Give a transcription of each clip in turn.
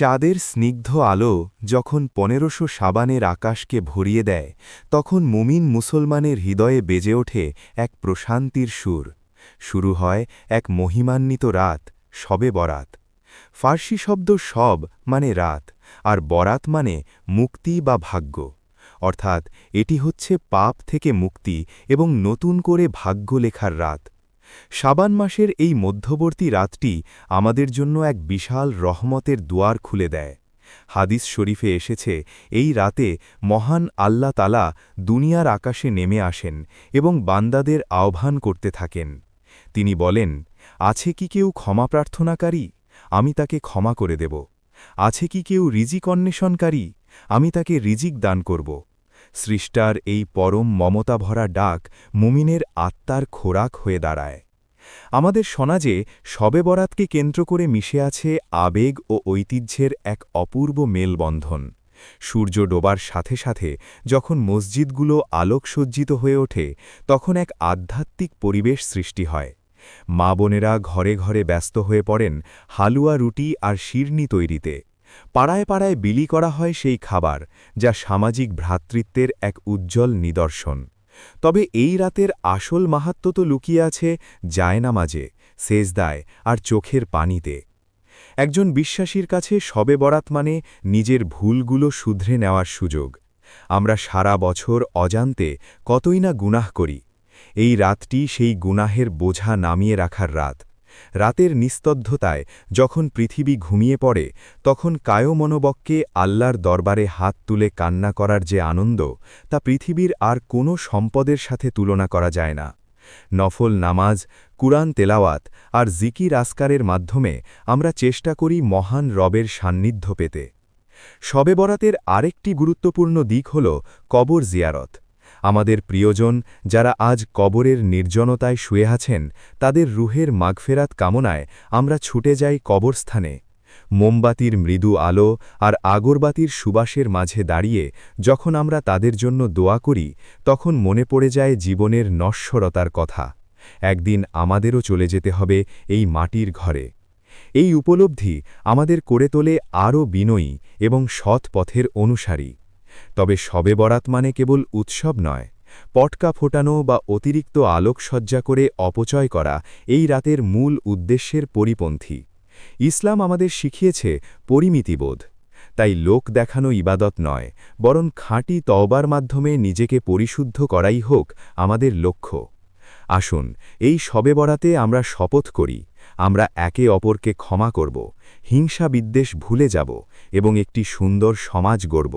চাঁদের স্নিগ্ধ আলো যখন পনেরোশো সাবানের আকাশকে ভরিয়ে দেয়, তখন মুমিন মুসলমানের হৃদয়ে বেজে ওঠে এক প্রশান্তির সুর। শুরু হয় এক মহিমান্বিত রাত, সবে বরাত। ফার্সি শব্দ সব মানে রাত, আর বরাত মানে মুক্তি বা ভাগ্য। অর্থাৎ এটি হচ্ছে পাপ থেকে মুক্তি এবং নতুন করে ভাগ্য লেখার রাত। শাবান মাসের এই মধ্যবর্তী রাতটি আমাদের জন্য এক বিশাল রহমতের দুয়ার খুলে দেয়। হাদিস শরীফে এসেছে, এই রাতে মহান আল্লাহ তালা দুনিয়ার আকাশে নেমে আসেন এবং বান্দাদের আহ্বান করতে থাকেন। তিনি বলেন, আছে কি কেউ ক্ষমা প্রার্থনাকারী? আমি তাকে ক্ষমা করে দেব। আছে কি কেউ রিজিক অন্বেষণকারী? আমি তাকে রিজিক দান করব। সৃষ্টার এই পরম মমতা ভরা ডাক মুমিনের আত্মার খোরাক হয়ে দাঁড়ায়। আমাদের সমাজে শবে বরাতকে কেন্দ্র করে মিশে আছে আবেগ ও ঐতিহ্যের এক অপূর্ব মেলবন্ধন। সূর্য ডোবার সাথে সাথে যখন মসজিদগুলো আলোকসজ্জিত হয়ে ওঠে, তখন এক আধ্যাত্মিক পরিবেশ সৃষ্টি হয়। মা বোনেরা ঘরে ঘরে ব্যস্ত হয়ে পড়েন হালুয়া রুটি আর শিরনি তৈরিতে। পাড়ায় পাড়ায় বিলি করা হয় সেই খাবার, যা সামাজিক ভ্রাতৃত্বের এক উজ্জ্বল নিদর্শন। তবে এই রাতের আসল মাহাত্ম তো লুকিয়ে আছে জায়নামাজে, সেজদায় আর চোখের পানিতে। একজন বিশ্বাসীর কাছে সবে বরাত মানে নিজের ভুলগুলো শুধরে নেওয়ার সুযোগ। আমরা সারা বছর অজান্তে কতই না গুনাহ করি। এই রাতটি সেই গুনাহের বোঝা নামিয়ে রাখার রাত। রাতের নিস্তব্ধতায় যখন পৃথিবী ঘুমিয়ে পড়ে, তখন কায়মনোবককে আল্লাহর দরবারে হাত তুলে কান্না করার যে আনন্দ, তা পৃথিবীর আর কোনো সম্পদের সাথে তুলনা করা যায় না। নফল নামাজ, কুরআন তেলাওয়াত আর জিকির আসকারের মাধ্যমে আমরা চেষ্টা করি মহান রবের সান্নিধ্য পেতে। শবে বরাতের আরেকটি গুরুত্বপূর্ণ দিক হল কবর জিয়ারত। আমাদের প্রিয়জন যারা আজ কবরের নির্জনতায় শুয়ে আছেন, তাদের রুহের মাগফেরাত কামনায় আমরা ছুটে যাই কবরস্থানে। মোমবাতির মৃদু আলো আর আগরবাতির সুবাসের মাঝে দাঁড়িয়ে যখন আমরা তাদের জন্য দোয়া করি, তখন মনে পড়ে যায় জীবনের নশ্বরতার কথা। একদিন আমাদেরও চলে যেতে হবে এই মাটির ঘরে। এই উপলব্ধি আমাদের করে তোলে আরও বিনয়ী এবং সৎ পথের অনুসারী। তবে শবে বরাত মানে কেবল উৎসব নয়, পটকা ফোটানো বা অতিরিক্ত আলোকসজ্জা করে অপচয় করা এই রাতের মূল উদ্দেশ্যের পরিপন্থী। ইসলাম আমাদের শিখিয়েছে পরিমিতিবোধ, তাই লোক দেখানো ইবাদত নয়, বরং খাঁটি তওবার মাধ্যমে নিজেকে পরিশুদ্ধ করাই হোক আমাদের লক্ষ্য। আসুন, এই শবে বরাতে আমরা শপথ করি, আমরা একে অপরকে ক্ষমা করব হিংসা বিদ্বেষ ভুলে যাব এবং একটি সুন্দর সমাজ গড়ব।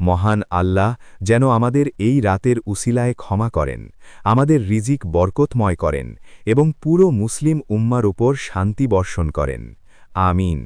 মহান আল্লাহ যেন আমাদের এই রাতের উসিলায় ক্ষমা করেন, আমাদের রিজিক বরকতময় করেন এবং পুরো মুসলিম উম্মার উপর শান্তি বর্ষণ করেন। আমিন।